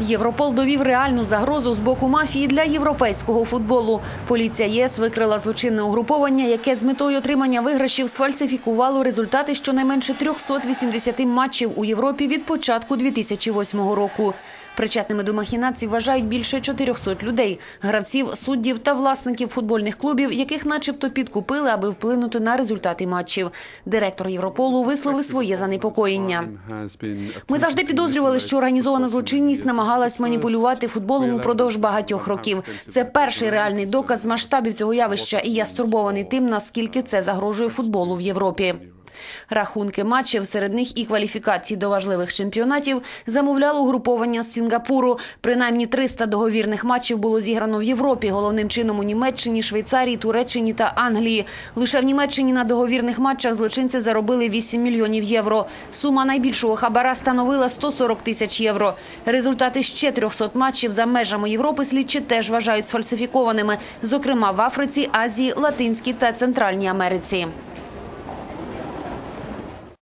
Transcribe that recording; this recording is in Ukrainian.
Європол довів реальну загрозу з боку мафії для європейського футболу. Поліція ЄС викрила злочинне угруповання, яке з метою отримання виграшів сфальсифікувало результати щонайменше 380 матчів у Європі від початку 2008 року. Причетними до махінацій вважають більше 400 людей – гравців, суддів та власників футбольних клубів, яких начебто підкупили, аби вплинути на результати матчів. Директор Європолу висловив своє занепокоєння. Ми завжди підозрювали, що організована злочинність намагалась маніпулювати футболом упродовж багатьох років. Це перший реальний доказ масштабів цього явища, і я стурбований тим, наскільки це загрожує футболу в Європі. Рахунки матчів, серед них і кваліфікації до важливих чемпіонатів, замовляло угруповання з Сінгапуру. Принаймні 300 договірних матчів було зіграно в Європі, головним чином у Німеччині, Швейцарії, Туреччині та Англії. Лише в Німеччині на договірних матчах злочинці заробили 8 мільйонів євро. Сума найбільшого хабара становила 140 тисяч євро. Результати ще 300 матчів за межами Європи слідчі теж вважають сфальсифікованими, зокрема в Африці, Азії, Латинській та Центральній Америці.